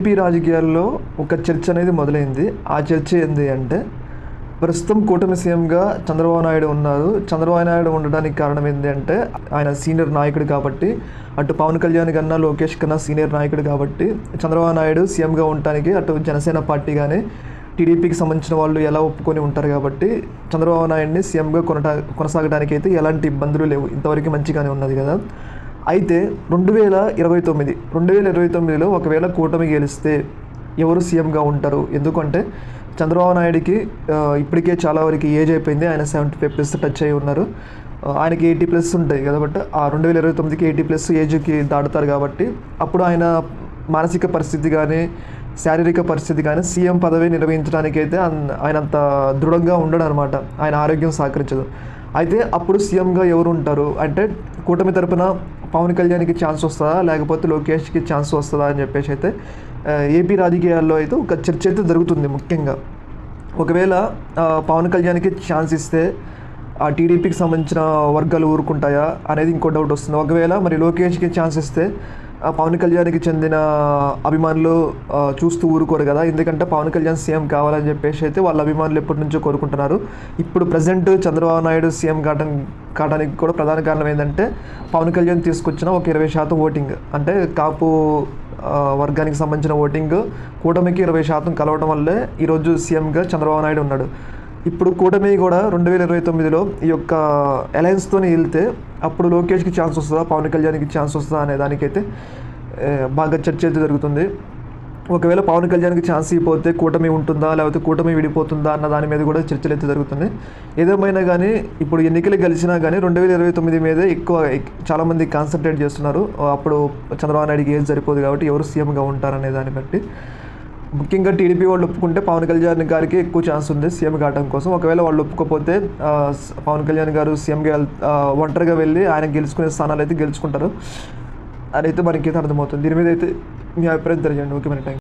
AP రాజకీయాల్లో ఒక చర్చ అనేది మొదలైంది. ఆ చర్చ ఏంది అంటే ప్రస్తుతం కూటమి సీఎంగా చంద్రబాబు నాయుడు ఉన్నారు. చంద్రబాబు నాయుడు ఉండడానికి కారణం ఏంటి అంటే ఆయన సీనియర్ నాయకుడు కాబట్టి అటు పవన్ కళ్యాణ్ కన్నా లోకేష్ కన్నా సీనియర్ నాయకుడు కాబట్టి చంద్రబాబు నాయుడు సీఎంగా ఉండటానికి అటు జనసేన పార్టీ కానీ టీడీపీకి సంబంధించిన వాళ్ళు ఎలా ఒప్పుకొని ఉంటారు కాబట్టి చంద్రబాబు నాయుడిని సీఎంగా కొనటా కొనసాగడానికి అయితే ఎలాంటి ఇబ్బందులు లేవు. ఇంతవరకు మంచిగానే ఉన్నది కదా. అయితే రెండు వేల ఇరవై తొమ్మిది రెండు వేల ఇరవై తొమ్మిదిలో ఒకవేళ కూటమి గెలిస్తే ఎవరు సీఎంగా ఉంటారు? ఎందుకంటే చంద్రబాబు నాయుడికి ఇప్పటికే చాలా వరకు ఏజ్ అయిపోయింది. ఆయన సెవెంటీ ఫైవ్ ప్లస్ టచ్ అయి ఉన్నారు. ఆయనకి ఎయిటీ ప్లస్ ఉంటాయి కాబట్టి ఆ రెండు వేల ఇరవై తొమ్మిదికి ఎయిటీ ప్లస్ ఏజ్కి దాటుతారు కాబట్టి అప్పుడు ఆయన మానసిక పరిస్థితి కానీ శారీరక పరిస్థితి కానీ సీఎం పదవి నిర్వహించడానికి అయితే ఆయన అంత దృఢంగా ఉండడు అనమాట ఆయన ఆరోగ్యం సహకరించదు. అయితే అప్పుడు సీఎంగా ఎవరు ఉంటారు? అంటే కూటమి తరపున పవన్ కళ్యాణ్కి ఛాన్స్ వస్తుందా? లేకపోతే లోకేష్కి ఛాన్స్ వస్తుందా అని చెప్పేసి అయితే ఏపీ రాజకీయాల్లో అయితే ఒక చర్చ అయితే జరుగుతుంది ముఖ్యంగా. ఒకవేళ పవన్ కళ్యాణ్కి ఛాన్స్ ఇస్తే ఆ టీడీపీకి సంబంధించిన వర్గాలు ఊరుకుంటాయా అనేది ఇంకో డౌట్ వస్తుంది. ఒకవేళ మరి లోకేష్కి ఛాన్స్ ఇస్తే పవన్ కళ్యాణ్కి చెందిన అభిమానులు చూస్తూ ఊరుకోరు కదా. ఎందుకంటే పవన్ కళ్యాణ్ సీఎం కావాలని చెప్పేసి అయితే వాళ్ళ అభిమానులు ఎప్పటి నుంచో కోరుకుంటున్నారు. ఇప్పుడు ప్రజెంట్ చంద్రబాబు నాయుడు సీఎం కావడం కావడానికి కూడా ప్రధాన కారణం ఏంటంటే పవన్ కళ్యాణ్ తీసుకొచ్చిన ఒక ఇరవై శాతం ఓటింగ్. అంటే కాపు వర్గానికి సంబంధించిన ఓటింగ్ కూటమికి ఇరవై శాతం కలవడం వల్లే ఈరోజు సీఎంగా చంద్రబాబు నాయుడు ఉన్నాడు. ఇప్పుడు కూటమి కూడా రెండు వేల ఇరవై తొమ్మిదిలో ఈ యొక్క అలయన్స్తో వెళ్తే అప్పుడు లోకేష్కి ఛాన్స్ వస్తుందా? పవన్ కళ్యాణ్కి ఛాన్స్ వస్తుందా అనే దానికైతే బాగా చర్చ అయితే జరుగుతుంది. ఒకవేళ పవన్ కళ్యాణ్కి ఛాన్స్ ఇవ్వకపోతే కూటమి ఉంటుందా? లేకపోతే కూటమి విడిపోతుందా అన్న దాని మీద కూడా చర్చలు అయితే జరుగుతుంది. ఏదేమైనా కానీ ఇప్పుడు ఎన్నికలు గెలిచినా కానీ రెండు వేల ఇరవై తొమ్మిది మీదే ఎక్కువ చాలామంది కాన్సన్ట్రేట్ చేస్తున్నారు. అప్పుడు చంద్రబాబు నాయుడికి ఏం సరిపోదు కాబట్టి ఎవరు సీఎంగా ఉంటారనే దాన్ని బట్టి. ముఖ్యంగా టీడీపీ వాళ్ళు ఒప్పుకుంటే పవన్ కళ్యాణ్ గారికి ఎక్కువ ఛాన్స్ ఉంది సీఎం కావడం కోసం. ఒకవేళ వాళ్ళు ఒప్పుకోకపోతే పవన్ కళ్యాణ్ గారు సీఎంగా ఒంటరిగా వెళ్ళి ఆయన గెలుచుకునే స్థానాలు అయితే గెలుచుకుంటారు. అదైతే మనకి అర్థమవుతుంది. దీని మీద అయితే మీ అభిప్రాయం తెలియజేయండి. ఓకే మన థ్యాంక్